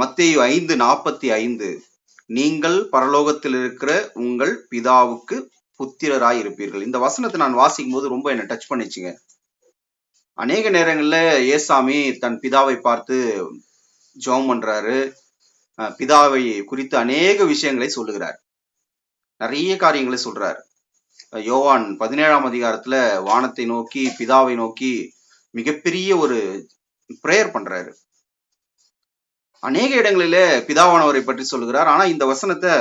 மத்தேயு ஐந்து நாற்பத்தி ஐந்து. நீங்கள் பரலோகத்தில் இருக்கிற உங்கள் பிதாவுக்கு புத்திரராய் இருப்பீர்கள் இந்த வசனத்தை நான் வாசிக்கும் போது ரொம்ப என்ன டச் பண்ணிச்சுங்க. அநேக நேரங்களில் ஏசாமி தன் பிதாவை பார்த்து ஜோம் பண்றாரு. பிதாவை குறித்து அநேக விஷயங்களை சொல்லுகிறார். நிறைய காரியங்களை சொல்றார். யோவான் பதினேழாம் அதிகாரத்துல வானத்தை நோக்கி பிதாவை நோக்கி மிகப்பெரிய ஒரு பிரேயர் பண்றாரு. அநேக இடங்களிலே பிதாவானவரை பற்றி சொல்லுகிறார். ஆனா இந்த வசனத்தை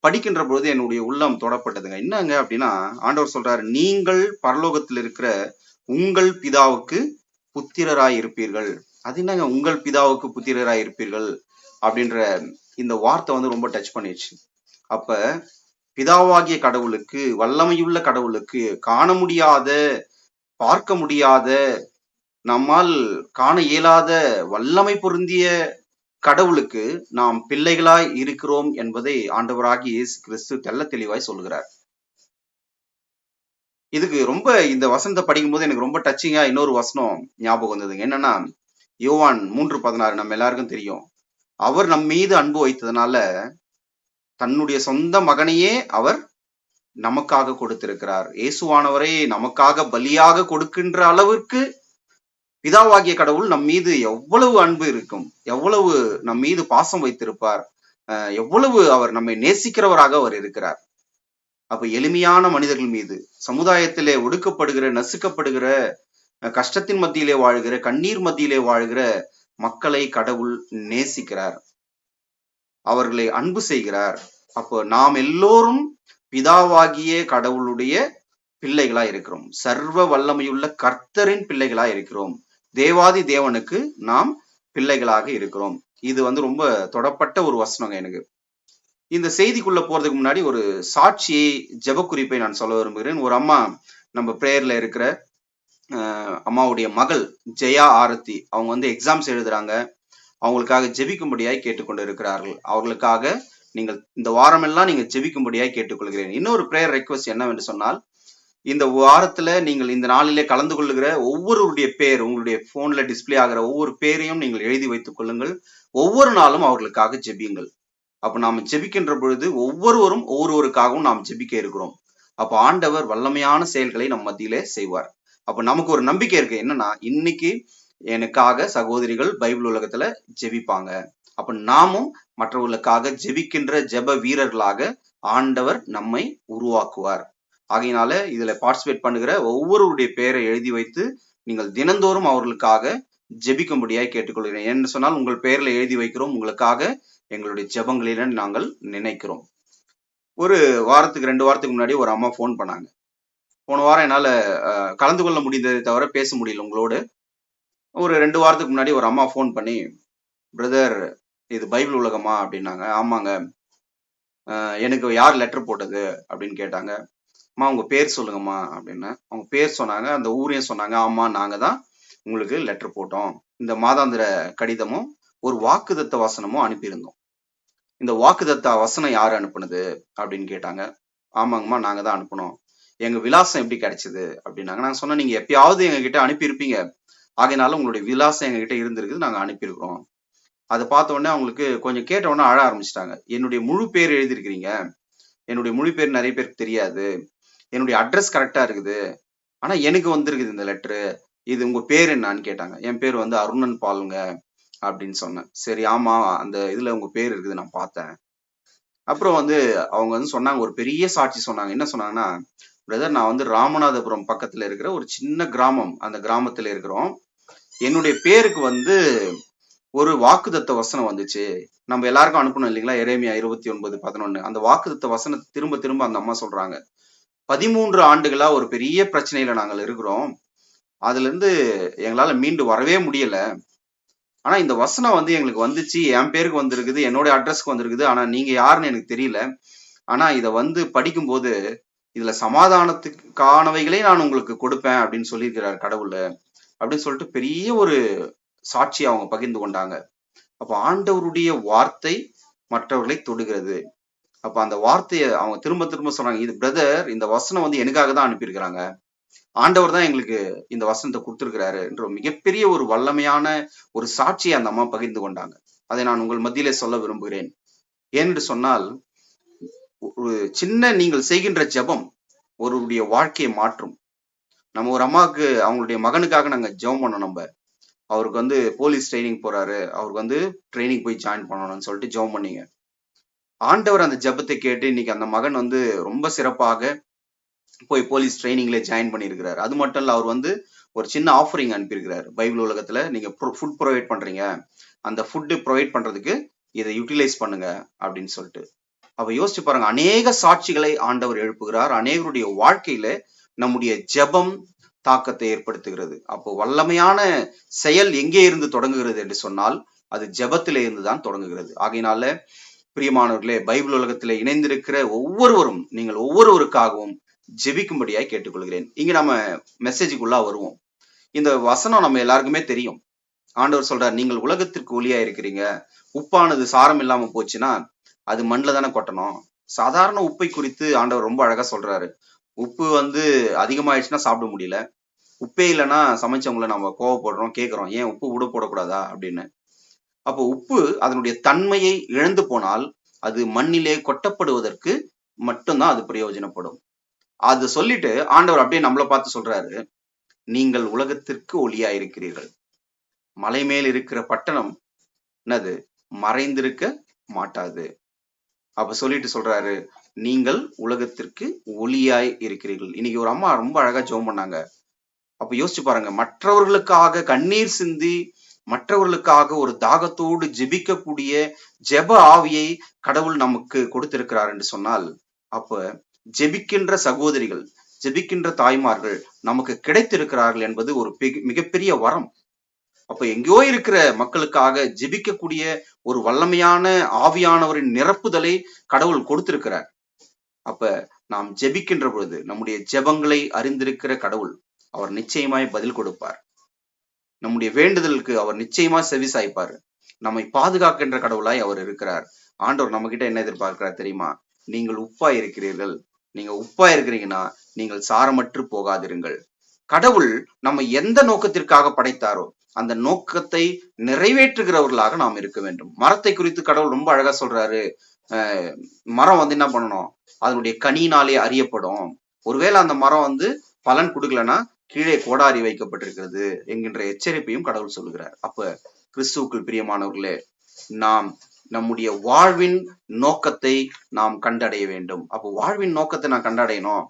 படிக்கின்ற பொழுது என்னுடைய உள்ளம் தொடப்பட்டதுங்க. என்னங்க அப்படின்னா ஆண்டவர் சொல்றாரு நீங்கள் பரலோகத்தில் இருக்கிற உங்கள் பிதாவுக்கு புத்திரராய் இருப்பீர்கள். அது என்னங்க? உங்கள் பிதாவுக்கு புத்திரராய் இருப்பீர்கள் அப்படின்ற இந்த வார்த்தை வந்து ரொம்ப டச் பண்ணிடுச்சு. அப்ப பிதாவாகிய கடவுளுக்கு வல்லமையுள்ள கடவுளுக்கு காண முடியாத பார்க்க முடியாத நம்மால் காண இயலாத வல்லமை பொருந்திய கடவுளுக்கு நாம் பிள்ளைகளாய் இருக்கிறோம் என்பதை ஆண்டவராகி இயேசு கிறிஸ்து தெல்ல தெளிவாய் சொல்கிறார் இதுக்கு ரொம்ப இந்த வசனத்தை படிக்கும்போது எனக்கு ரொம்ப டச்சிங்கா இன்னொரு வசனம் ஞாபகம் வந்ததுங்க. என்னன்னா யோவான் மூன்று பதினாறு நம்ம எல்லாருக்கும் தெரியும். அவர் நம் மீது அன்பு வைத்ததுனால தன்னுடைய சொந்த மகனையே அவர் நமக்காக கொடுத்திருக்கிறார். இயேசுவானவரை நமக்காக பலியாக கொடுக்கின்ற அளவிற்கு பிதாவாகிய கடவுள் நம் மீது எவ்வளவு அன்பு இருக்கும் எவ்வளவு நம் மீது பாசம் வைத்திருப்பார் அஹ் எவ்வளவு அவர் நம்மை நேசிக்கிறவராக அவர் இருக்கிறார். அப்ப எளிமையான மனிதர்கள் மீது சமுதாயத்திலே ஒடுக்கப்படுகிற நசுக்கப்படுகிற அஹ் கஷ்டத்தின் மத்தியிலே வாழ்கிற கண்ணீர் மத்தியிலே வாழ்கிற மக்களை கடவுள் நேசிக்கிறார். அவர்களை அன்பு செய்கிறார். அப்போ நாம் எல்லோரும் பிதாவாகிய கடவுளுடைய பிள்ளைகளா இருக்கிறோம். சர்வ வல்லமையுள்ள கர்த்தரின் பிள்ளைகளா இருக்கிறோம். தேவாதி தேவனுக்கு நாம் பிள்ளைகளாக இருக்கிறோம். இது வந்து ரொம்ப தொடப்பட்ட ஒரு வசனங்க எனக்கு. இந்த செய்திக்குள்ள போறதுக்கு முன்னாடி ஒரு சாட்சியை ஜெப குறிப்பை நான் சொல்ல விரும்புகிறேன். ஒரு அம்மா நம்ம பிரேயர்ல இருக்கிற அம்மாவுடைய மகள் ஜெயா ஆரத்தி அவங்க வந்து எக்ஸாம்ஸ் எழுதுறாங்க. அவங்களுக்காக ஜெபிக்கும்படியாய் கேட்டுக்கொண்டு இருக்கிறார்கள் அவர்களுக்காக நீங்கள் இந்த வாரமெல்லாம் நீங்க ஜெபிக்கும்படியாய் கேட்டுக்கொள்கிறேன். இன்னொரு பிரேயர் ரெக்வஸ்ட் என்னவென்று சொன்னால் இந்த வாரத்துல நீங்கள் இந்த நாளிலே கலந்து கொள்ளுகிற ஒவ்வொருவருடைய பேர் உங்களுடைய போன்ல டிஸ்பிளே ஆகிற ஒவ்வொரு பேரையும் நீங்கள் எழுதி வைத்துக் கொள்ளுங்கள். ஒவ்வொரு நாளும் அவர்களுக்காக ஜெபியுங்கள். அப்ப நாம ஜெபிக்கின்ற பொழுது ஒவ்வொருவரும் ஒவ்வொருவருக்காகவும் நாம் ஜெபிக்க இருக்கிறோம். அப்ப ஆண்டவர் வல்லமையான செயல்களை நம் மத்தியிலே செய்வார். அப்ப நமக்கு ஒரு நம்பிக்கை இருக்கு. என்னன்னா இன்னைக்கு எனக்காக சகோதரிகள் பைபிள் உலகத்துல ஜெபிப்பாங்க. அப்ப நாமும் மற்றவர்களுக்காக ஜெபிக்கின்ற ஜெப வீரர்களாக ஆண்டவர் நம்மை உருவாக்குவார். ஆகையினால இதுல பார்ட்டிசிபேட் பண்ணுகிற ஒவ்வொருவருடைய பெயரை எழுதி வைத்து நீங்கள் தினந்தோறும் அவர்களுக்காக ஜெபிக்கும்படியாய் கேட்டுக்கொள்கிறேன். என்று சொன்னால் உங்கள் பெயர்ல எழுதி வைக்கிறோம். உங்களுக்காக எங்களுடைய ஜெபங்களில நாங்கள் நினைக்கிறோம். ஒரு வாரத்துக்கு ரெண்டு வாரத்துக்கு முன்னாடி ஒரு அம்மா ஃபோன் பண்ணாங்க. போன வாரம் என்னால் கலந்து கொள்ள முடிந்ததை தவிர பேச முடியல உங்களோடு. ஒரு ரெண்டு வாரத்துக்கு முன்னாடி ஒரு அம்மா ஃபோன் பண்ணி பிரதர் இது பைபிள் உலகமா? அப்படின்னாங்க. ஆமாங்க. எனக்கு யார் லெட்டர் போட்டது? அப்படின்னு கேட்டாங்க. அம்மா உங்க பேர் சொல்லுங்கம்மா அப்படின்னு. அவங்க பேர் சொன்னாங்க அந்த ஊரையும் சொன்னாங்க ஆமா நாங்க தான் உங்களுக்கு லெட்டர் போட்டோம். இந்த மாதாந்திர கடிதமும் ஒரு வாக்குதத்த வசனமும் அனுப்பியிருந்தோம். இந்த வாக்குதத்த வசனம் யார் அனுப்புனது அப்படின்னு கேட்டாங்க. ஆமாங்கம்மா நாங்க தான் அனுப்பினோம். எங்க விலாசம் எப்படி கிடைச்சது அப்படின்னாங்க. நாங்க சொன்னோம் நீங்க எப்பயாவது எங்க கிட்ட அனுப்பியிருப்பீங்க. ஆகையினால உங்களுடைய விலாசம் எங்க கிட்ட இருந்திருக்குது நாங்க அனுப்பியிருக்கிறோம். அதை பார்த்த உடனே அவங்களுக்கு கொஞ்சம் கேட்ட உடனே அழ ஆரம்பிச்சிட்டாங்க. என்னுடைய முழு பேர் எழுதியிருக்கிறீங்க. என்னுடைய முழு பேர் நிறைய பேருக்கு தெரியாது. என்னுடைய அட்ரஸ் கரெக்டா இருக்குது. ஆனா எனக்கு வந்திருக்குது இந்த லெட்ரு இது உங்க பேர் என்னன்னு கேட்டாங்க. என் பேர் வந்து அருணன் பாலுங்க அப்படின்னு சொன்னேன். சரி ஆமா அந்த இதுல உங்க பேர் இருக்குது நான் பார்த்தேன். அப்புறம் வந்து அவங்க வந்து சொன்னாங்க ஒரு பெரிய சாட்சி சொன்னாங்க. என்ன சொன்னாங்கன்னா பிரதர் நான் வந்து ராமநாதபுரம் பக்கத்துல இருக்கிற ஒரு சின்ன கிராமம். அந்த கிராமத்துல இருக்கிறோம். என்னுடைய பேருக்கு வந்து ஒரு வாக்குதத்த வசனம் வந்துச்சு. நம்ம எல்லாருக்கும் அனுப்பணும் இல்லைங்களா? இறைமையா இருபத்தி ஒன்பது பதினொன்னு. அந்த வாக்குதத்த வசனத்தை திரும்ப திரும்ப அந்த அம்மா சொல்றாங்க. பதிமூன்று ஆண்டுகளா ஒரு பெரிய பிரச்சனையில நாங்கள் இருக்கிறோம். அதுல இருந்து எங்களால மீண்டு வரவே முடியல. ஆனா இந்த வசனம் வந்து எங்களுக்கு வந்துச்சு. என் பேருக்கு வந்திருக்குது. என்னோட அட்ரஸ்க்கு வந்திருக்குது. ஆனா நீங்க யாருன்னு எனக்கு தெரியல. ஆனா இத வந்து படிக்கும்போது இதுல சமாதானத்துக்கானவைகளே நான் உங்களுக்கு கொடுப்பேன் அப்படின்னு சொல்லியிருக்கிறார் கடவுள் அப்படின்னு சொல்லிட்டு பெரிய ஒரு சாட்சி அவங்க பகிர்ந்து கொண்டாங்க. அப்ப ஆண்டவருடைய வார்த்தை மற்றவர்களை தொடுகிறது. அப்ப அந்த வார்த்தையை அவங்க திரும்ப திரும்ப சொன்னாங்க. இது பிரதர் இந்த வசனம் வந்து எனக்காக தான் அனுப்பியிருக்கிறாங்க. ஆண்டவர் தான் எங்களுக்கு இந்த வசனத்தை கொடுத்துருக்கிறாரு என்ற மிகப்பெரிய ஒரு வல்லமையான ஒரு சாட்சியை அந்த அம்மா பகிர்ந்து கொண்டாங்க. அதை நான் உங்கள் மத்தியிலே சொல்ல விரும்புகிறேன். ஏனென்று சொன்னால் ஒரு சின்ன நீங்கள் செய்கின்ற ஜெபம் ஒருவருடைய வாழ்க்கையை மாற்றும். நம்ம ஒரு அம்மாவுக்கு அவங்களுடைய மகனுக்காக நாங்க ஜெபம் பண்ணோம் நம்ம. அவருக்கு வந்து போலீஸ் ட்ரைனிங் போறாரு. அவருக்கு வந்து ட்ரைனிங் போய் ஜாயின் பண்ணணும்னு சொல்லிட்டு ஜெபம் பண்ணீங்க. ஆண்டவர் அந்த ஜெபத்தை கேட்டு இன்னைக்கு அந்த மகன் வந்து ரொம்ப சிறப்பாக போய் போலீஸ் ட்ரைனிங்ல ஜாயின் பண்ணியிருக்கிறாரு. அது மட்டும் இல்ல அவர் வந்து ஒரு சின்ன ஆஃபரிங் அனுப்பியிருக்கிறார். பைபிள் உலகத்துல நீங்க ஃபுட் ப்ரொவைட் பண்றீங்க. அந்த ஃபுட்டு ப்ரொவைட் பண்றதுக்கு இதை யூட்டிலைஸ் பண்ணுங்க அப்படின்னு சொல்லிட்டு. அப்ப யோசிச்சு பாருங்க அநேக சாட்சிகளை ஆண்டவர் எழுப்புகிறார். அநேகருடைய வாழ்க்கையில நம்முடைய ஜெபம் தாக்கத்தை ஏற்படுத்துகிறது. அப்போ வல்லமையான செயல் எங்கே இருந்து தொடங்குகிறது என்று சொன்னால் அது ஜபத்திலே இருந்து தான் தொடங்குகிறது. ஆகையினால பிரியமானவர்களே பைபிள் உலகத்தில் இணைந்திருக்கிற ஒவ்வொருவரும் நீங்கள் ஒவ்வொருவருக்காகவும் ஜெபிக்கும்படியாய் கேட்டுக்கொள்கிறேன். இங்க நம்ம மெசேஜுக்குள்ளா வருவோம். இந்த வசனம் நம்ம எல்லாருக்குமே தெரியும். ஆண்டவர் சொல்றார் நீங்கள் உலகத்திற்கு ஒளியா இருக்கிறீங்க. உப்பானது சாரம் இல்லாம போச்சுன்னா அது மண்ணில் தானே கொட்டணும். சாதாரண உப்பை குறித்து ஆண்டவர் ரொம்ப அழகா சொல்றாரு. உப்பு வந்து அதிகமாயிடுச்சுன்னா சாப்பிட முடியல. உப்பே இல்லைன்னா சமைச்சவங்களை நம்ம கோவப்படுறோம் கேட்குறோம் ஏன் உப்பு விட போடக்கூடாதா? அப்படின்னு. அப்போ உப்பு அதனுடைய தன்மையை இழந்து போனால் அது மண்ணிலே கொட்டப்படுவதற்கு மட்டும்தான் அது பிரயோஜனப்படும். அது சொல்லிட்டு ஆண்டவர் அப்படியே நம்மளை பார்த்து சொல்றாரு நீங்கள் உலகத்திற்கு ஒளியா இருக்கிறீர்கள் மலை மேல் இருக்கிற பட்டணம் என்னது? மறைந்திருக்க மாட்டாது. அப்ப சொல்லிட்டு சொல்றாரு நீங்கள் உலகத்திற்கு ஒளியாய் இருக்கிறீர்கள். இன்னைக்கு ஒரு அம்மா ரொம்ப அழகா ஜோம் பண்ணாங்க. அப்ப யோசிச்சு பாருங்க மற்றவர்களுக்காக கண்ணீர் சிந்தி மற்றவர்களுக்காக ஒரு தாகத்தோடு ஜெபிக்கக்கூடிய ஜெப ஆவியை கடவுள் நமக்கு கொடுத்திருக்கிறார் என்று சொன்னால் அப்ப ஜெபிக்கின்ற சகோதரிகள் ஜெபிக்கின்ற தாய்மார்கள் நமக்கு கிடைத்திருக்கிறார்கள் என்பது ஒரு பெ- மிகப்பெரிய வரம். அப்ப எங்கேயோ இருக்கிற மக்களுக்காக ஜெபிக்கக்கூடிய ஒரு வல்லமையான ஆவியானவரின் நிரப்புதலை கடவுள் கொடுத்திருக்கிறார். அப்ப நாம் ஜெபிக்கின்ற பொழுது நம்முடைய ஜெபங்களை அறிந்திருக்கிற கடவுள் அவர் நிச்சயமாய் பதில் கொடுப்பார். நம்முடைய வேண்டுதலுக்கு அவர் நிச்சயமா செவி சாய்ப்பார். நம்மை பாதுகாக்கின்ற கடவுளாய் அவர் இருக்கிறார். ஆண்டவர் நம்ம கிட்ட என்ன எதிர்பார்க்கிறார் தெரியுமா? நீங்கள் உப்பா இருக்கிறீர்கள். நீங்க உப்பா இருக்கிறீங்கன்னா நீங்கள் சாரமற்று போகாதிருங்கள். கடவுள் நம்ம எந்த நோக்கத்திற்காக படைத்தாரோ அந்த நோக்கத்தை நிறைவேற்றுகிறவர்களாக நாம் இருக்க வேண்டும். மரத்தை குறித்து கடவுள் ரொம்ப அழகா சொல்றாரு. அஹ் மரம் வந்து என்ன பண்ணணும்? அதனுடைய கனியினாலே அறியப்படும். ஒருவேளை அந்த மரம் வந்து பலன் கொடுக்கலன்னா கீழே கோடாரி வைக்கப்பட்டிருக்கிறது என்கின்ற எச்சரிப்பையும் கடவுள் சொல்லுகிறார். அப்ப கிறிஸ்துவுக்குள் பிரியமானவர்களே நாம் நம்முடைய வாழ்வின் நோக்கத்தை நாம் கண்டடைய வேண்டும். அப்போ வாழ்வின் நோக்கத்தை நான் கண்டடையணும்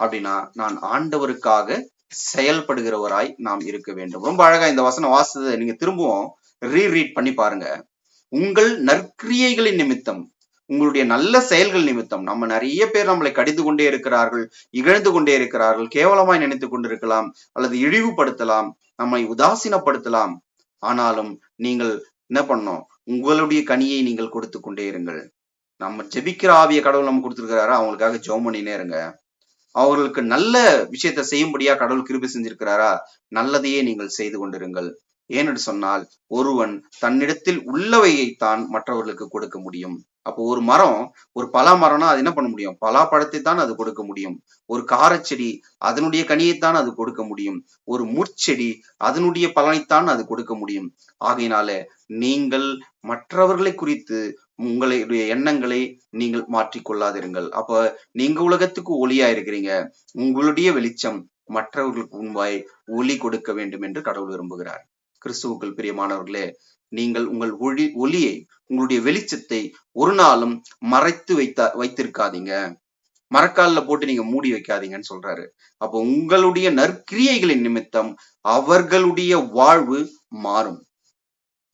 அப்படின்னா நான் ஆண்டவருக்காக செயல்படுகிறவராய் நாம் இருக்க வேண்டும். ரொம்ப அழகா இந்த வசனம் வாசத்தை நீங்க திரும்பவும் ரீரீட் பண்ணி பாருங்க. உங்கள் நற்கிரியைகளின் நிமித்தம் உங்களுடைய நல்ல செயல்கள் நிமித்தம் நம்ம நிறைய பேர் நம்மளை கடிந்து கொண்டே இருக்கிறார்கள் இகழ்ந்து கொண்டே இருக்கிறார்கள் கேவலமாய் நினைத்து கொண்டிருக்கலாம் அல்லது இழிவுபடுத்தலாம் நம்மை உதாசீனப்படுத்தலாம். ஆனாலும் நீங்கள் என்ன பண்ணோம் உங்களுடைய கனியை நீங்கள் கொடுத்து கொண்டே இருங்கள். நம்ம ஜெபிக்கிற ஆவிய கடவுள் நம்ம கொடுத்துருக்கிறாரா? அவங்களுக்காக ஜெபம் பண்ணினே இருங்க. அவர்களுக்கு நல்ல விஷயத்தை செய்யும்படியா கடவுள் கிருபி செஞ்சிருக்கிறாரா? நல்லதையே நீங்கள் செய்து கொண்டிருங்கள். ஏனென்று சொன்னால் ஒருவன் தன்னிடத்தில் உள்ளவையைத்தான் மற்றவர்களுக்கு கொடுக்க முடியும். அப்போ ஒரு மரம் ஒரு பலா மரம்னா அது என்ன பண்ண முடியும்? பலா பழத்தை தான் அது கொடுக்க முடியும். ஒரு காரச்செடி அதனுடைய கனியைத்தான் அது கொடுக்க முடியும். ஒரு முட்செடி அதனுடைய பலனைத்தான் அது கொடுக்க முடியும். ஆகையினால நீங்கள் மற்றவர்களை குறித்து உங்களுடைய எண்ணங்களை நீங்கள் மாற்றிக் கொள்ளாதிருங்கள். அப்ப நீங்க உலகத்துக்கு ஒளியா இருக்கிறீங்க. உங்களுடைய வெளிச்சம் மற்றவர்களுக்கு முன்பாய் ஒளி கொடுக்க வேண்டும் என்று கடவுள் விரும்புகிறார். கிறிஸ்துவுக்குள் பிரியமானவர்களே நீங்கள் உங்கள் ஒளி ஒளியை உங்களுடைய வெளிச்சத்தை ஒரு நாளும் மறைத்து வைத்தா வைத்திருக்காதீங்க. மரக்காலில் போட்டு நீங்க மூடி வைக்காதீங்கன்னு சொல்றாரு. அப்போ உங்களுடைய நற்கிரியைகளின் நிமித்தம் அவர்களுடைய வாழ்வு மாறும்.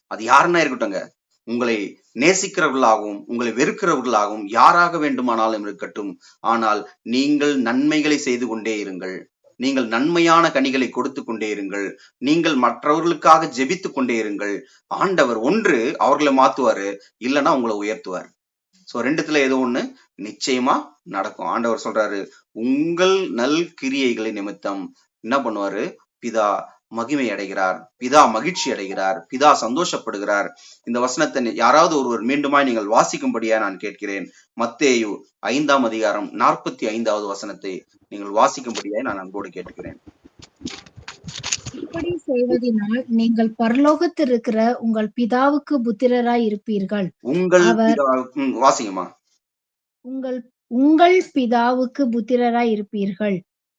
அது யாருன்னா இருக்கட்டும்ங்க. உங்களை நேசிக்கிறவர்களாகவும் உங்களை வெறுக்கிறவர்களாகவும் யாராக வேண்டுமானாலும் இருக்கட்டும். ஆனால் நீங்கள் நன்மைகளை செய்து கொண்டே இருங்கள். நீங்கள் நன்மையான கனிகளை கொடுத்து கொண்டே இருங்கள். நீங்கள் மற்றவர்களுக்காக ஜெபித்து கொண்டே இருங்கள். ஆண்டவர் ஒன்று அவர்களை மாத்துவாரு இல்லைன்னா உங்களை உயர்த்துவார். சோ ரெண்டுத்துல ஏதோ ஒண்ணு நிச்சயமா நடக்கும். ஆண்டவர் சொல்றாரு உங்கள் நல் கிரியைகளை நிமித்தம் என்ன பண்ணுவாரு? பிதா மகிமை அடைகிறார் பிதா மகிழ்ச்சி அடைகிறார் பிதா சந்தோஷப்படுகிறார். இந்த வசனத்தை யாராவது ஒருவர் மீண்டுமாய் நீங்கள் வாசிக்கும்படியா நான் கேட்கிறேன். மத்தேயு ஐந்தாம் அதிகாரம் நாற்பத்தி ஐந்தாவது வசனத்தை நீங்கள் வாசிக்கும்படியாய் நான் அன்போடு கேட்டுக்கிறேன். இப்படி செய்வதினால் நீங்கள் பரலோகத்தில் இருக்கிற உங்கள் பிதாவுக்கு புத்திரராய் இருப்பீர்கள். உங்கள் அவர் பிதா ம், வாசிங்கம்மா. உங்கள் உங்கள் பிதாவுக்கு புத்திரராய் இருப்பீர்கள்.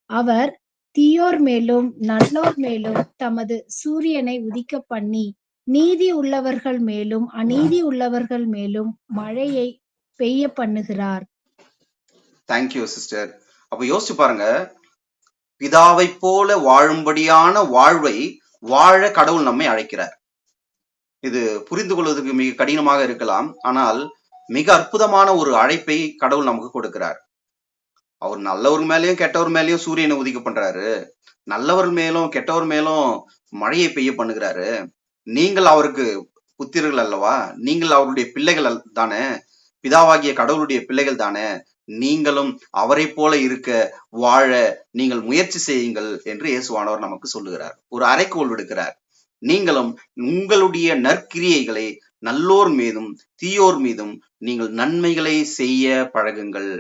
அவர் தீயோர் மேலும் நல்லோர் மேலும் தமது சூரியனை உதிக்க பண்ணி நீதி உள்ளவர்கள் மேலும் அநீதி உள்ளவர்கள் மேலும் மழையை பெய்ய பண்ணுகிறார். தேங்க்யூ சிஸ்டர் அப்ப யோசிச்சு பாருங்க. பிதாவை போல வாழும்படியான வாழ்வை வாழ கடவுள் நம்மை அழைக்கிறார். இது புரிந்து கொள்வதற்கு மிக கடினமாக இருக்கலாம். ஆனால் மிக அற்புதமான ஒரு அழைப்பை கடவுள் நமக்கு கொடுக்கிறார். அவர் நல்லவர் மேலயும் கெட்டவர் மேலயும் சூரியனை உதிக்க பண்றாரு. நல்லவர் மேலும் கெட்டவர் மேலும் மழையை பெய்ய பண்ணுகிறாரு. நீங்கள் அவருக்கு புத்திரர்கள் அல்லவா? நீங்கள் அவருடைய பிள்ளைகள் தானே? பிதாவாகிய கடவுளுடைய பிள்ளைகள் தானே? நீங்களும் அவரை போல இருக்க வாழ நீங்கள் முயற்சி செய்யுங்கள் என்று இயேசுவானவர் நமக்கு சொல்லுகிறார். ஒரு அறைக்கோள் விடுக்கிறார். நீங்களும் உங்களுடைய நற்கிரியைகளை நல்லோர் மீதும் தீயோர் மீதும் நீங்கள் நன்மைகளை செய்ய பழகுங்கள்.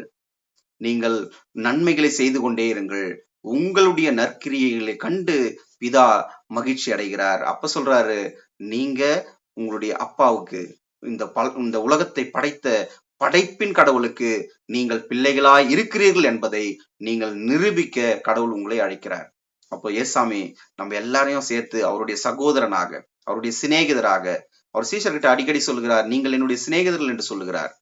நீங்கள் நன்மைகளை செய்து கொண்டே இருங்கள். உங்களுடைய நற்கிரியைகளை கண்டு பிதா மகிழ்ச்சி அடைகிறார். அப்ப சொல்றாரு நீங்க உங்களுடைய அப்பாவுக்கு இந்த பல் இந்த உலகத்தை படைத்த படைப்பின் கடவுளுக்கு நீங்கள் பிள்ளைகளாய் இருக்கிறீர்கள் என்பதை நீங்கள் நிரூபிக்க கடவுள் உங்களை அழைக்கிறார். அப்போ ஏசாமி நம்ம எல்லாரையும் சேர்த்து அவருடைய சகோதரனாக அவருடைய சிநேகிதராக அவர் சீஷர்கிட்ட அடிக்கடி சொல்கிறார் நீங்கள் என்னுடைய சிநேகிதர்கள் என்று சொல்லுகிறார்.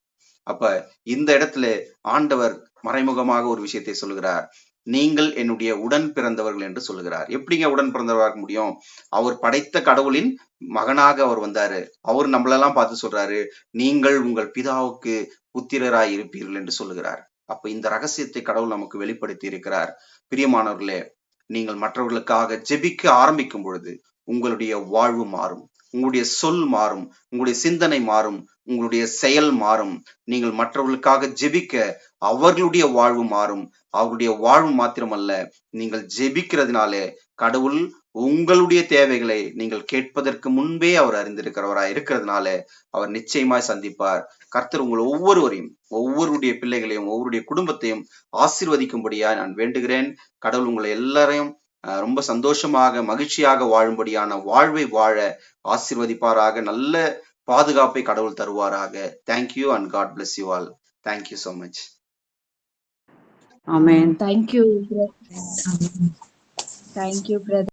அப்ப இந்த இடத்துல ஆண்டவர் மறைமுகமாக ஒரு விஷயத்தை சொல்லுகிறார். நீங்கள் என்னுடைய உடன் பிறந்தவர்கள் என்று சொல்லுகிறார். எப்படிங்க உடன் பிறந்தவராக முடியும்? அவர் படைத்த கடவுளின் மகனாக அவர் வந்தாரு. அவர் நம்மளெல்லாம் பார்த்து சொல்றாரு நீங்கள் உங்கள் பிதாவுக்கு புத்திரராய் இருப்பீர்கள் என்று சொல்லுகிறார். அப்ப இந்த ரகசியத்தை கடவுள் நமக்கு வெளிப்படுத்தி இருக்கிறார். பிரியமானவர்களே நீங்கள் மற்றவர்களுக்காக ஜெபிக்க ஆரம்பிக்கும் பொழுது உங்களுடைய வாழ்வு மாறும். உங்களுடைய சொல் மாறும் உங்களுடைய சிந்தனை மாறும் உங்களுடைய செயல் மாறும். நீங்கள் மற்றவர்களுக்காக ஜெபிக்க அவர்களுடைய வாழ்வு மாறும். அவர்களுடைய வாழ்வு மாத்திரமல்ல நீங்கள் ஜெபிக்கிறதுனாலே கடவுள் உங்களுடைய தேவைகளை நீங்கள் கேட்பதற்கு முன்பே அவர் அறிந்திருக்கிறவராய் இருக்கிறதுனால அவர் நிச்சயமாய் சந்திப்பார். கர்த்தர் உங்கள் ஒவ்வொருவரையும் ஒவ்வொருடைய பிள்ளைகளையும் ஒவ்வொருடைய குடும்பத்தையும் ஆசிர்வதிக்கும்படியா நான் வேண்டுகிறேன். கடவுள் உங்களை எல்லாரையும் ரொம்ப சந்தோஷமாக மகிழ்ச்சியாக வாழும்படியான வாழ்வை வாழ ஆசீர்வதிப்பாராக. நல்ல பாதுகாப்பை கடவுள் தருவாராக. Thank you and God bless you all thank you so much Amen. Thank you thank you brother